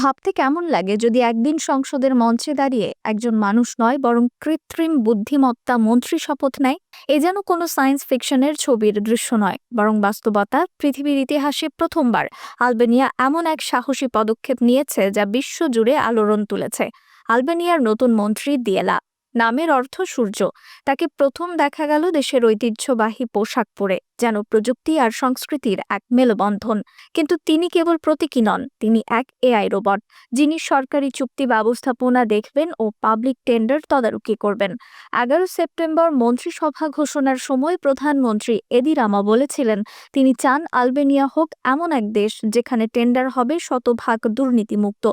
ভাবতে কেমন লাগে যদি একদিন সংসদের মঞ্চে দাঁড়িয়ে একজন মানুষ নয়, বরং কৃত্রিম বুদ্ধিমত্তা, মন্ত্রী শপথ নেয়? এ যেন কোনো সায়েন্স ফিকশনের ছবির দৃশ্য নয়, বরং বাস্তবতা পৃথিবীর ইতিহাসে প্রথমবার। আলবেনিয়া এমন এক সাহসী পদক্ষেপ নিয়েছে যা বিশ্বজুড়ে আলোড়ন তুলেছে। আলবেনিয়ার নতুন মন্ত্রী দিয়েলা। নামের অর্থ সূর্য। তাকে প্রথম দেখা গেল দেশের ঐতিহ্যবাহী পোশাক পরে। যেন প্রযুক্তি আর সংস্কৃতির এক মেলবন্ধন। কিন্তু তিনি কেবল প্রতীকী নন, তিনি এক এআই রোবট, যিনি সরকারি চুক্তি ব্যবস্থাপনা দেখবেন ও পাবলিক টেন্ডার তদারকি করবেন। এগারো সেপ্টেম্বর মন্ত্রিসভা ঘোষণার সময় প্রধানমন্ত্রী এদিরামা বলেছিলেন, তিনি চান আলবেনিয়া হোক এমন এক দেশ যেখানে টেন্ডার হবে শতভাগ দুর্নীতিমুক্ত।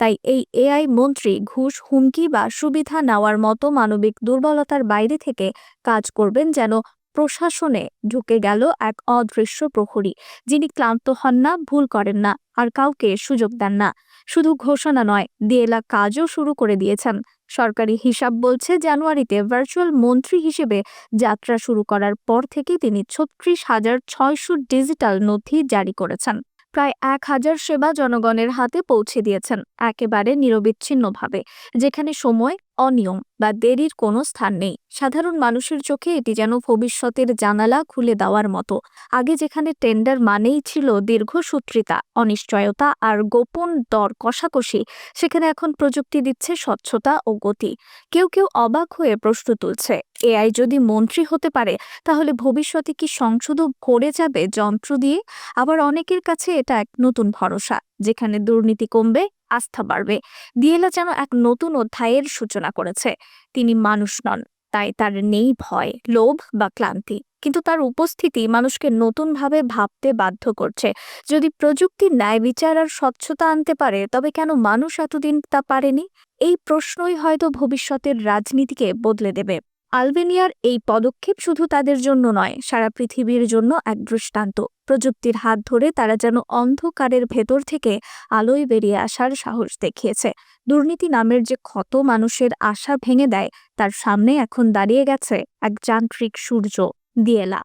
তাই এই এআই মন্ত্রী ঘুষ, হুমকি বা সুবিধা নেওয়ার মতো মানবিক দুর্বলতার বাইরে থেকে কাজ করবেন যেন প্রশাসনে ঢুকে গেল এক অদৃশ্য প্রহরী, যিনি ক্লান্ত হন না, ভুল করেন না, আর কাউকে সুযোগ দেন না। শুধু ঘোষণা নয়, দিয়েলা কাজও শুরু করে দিয়েছেন। সরকারি হিসাব বলছে জানুয়ারিতে ভার্চুয়াল মন্ত্রী হিসেবে যাত্রা শুরু করার পর থেকে তিনি ছত্রিশ হাজার ছয়শো ডিজিটাল নথি জারি করেছেন। প্রায় এক হাজার সেবা জনগণের হাতে পৌঁছে দিয়েছেন, একেবারে নিরবিচ্ছিন্নভাবে। যেখানে সময় অনিয়ম বা দেরির কোনো স্থান নেই। সাধারণ মানুষের চোখে এটি যেন ভবিষ্যতের জানালা খুলে দেওয়ার মতো। আগে যেখানে টেন্ডার মানেই ছিল দীর্ঘসূত্রিতা অনিশ্চয়তা আর গোপন দর কষাকষি, সেখানে এখন প্রযুক্তি দিচ্ছে স্বচ্ছতা ও গতি। কেউ কেউ অবাক হয়ে প্রশ্ন তুলছে, এআই যদি মন্ত্রী হতে পারে, তাহলে ভবিষ্যতে কি সংসদও ভরে যাবে যন্ত্র দিয়ে? আবার অনেকের কাছে এটা এক নতুন ভরসা। যেখানে দুর্নীতি কমবে, আস্থা বাড়বে। দিয়েলা যেন এক নতুন অধ্যায়ের সূচনা করেছে। তিনি মানুষ নন, তাই তার নেই ভয়, লোভ বা ক্লান্তি। কিন্তু তার উপস্থিতি মানুষকে নতুনভাবে ভাবতে বাধ্য করছে। যদি প্রযুক্তি ন্যায় বিচার আর স্বচ্ছতা আনতে পারে, তবে কেন মানুষ এতদিন তা পারেনি? এই প্রশ্নই হয়তো ভবিষ্যতের রাজনীতিকে বদলে দেবে। আলবেনিয়ার এই পদক্ষেপ শুধু তাদের জন্য নয়, সারা পৃথিবীর জন্য এক দৃষ্টান্ত। প্রযুক্তির হাত ধরে তারা যেন অন্ধকারের ভেতর থেকে আলোয় বেরিয়ে আসার সাহস দেখিয়েছে। দুর্নীতি নামের যে ক্ষত মানুষের আশা ভেঙে দেয়, তার সামনে এখন দাঁড়িয়ে গেছে এক যান্ত্রিক সূর্য, দিয়েলা।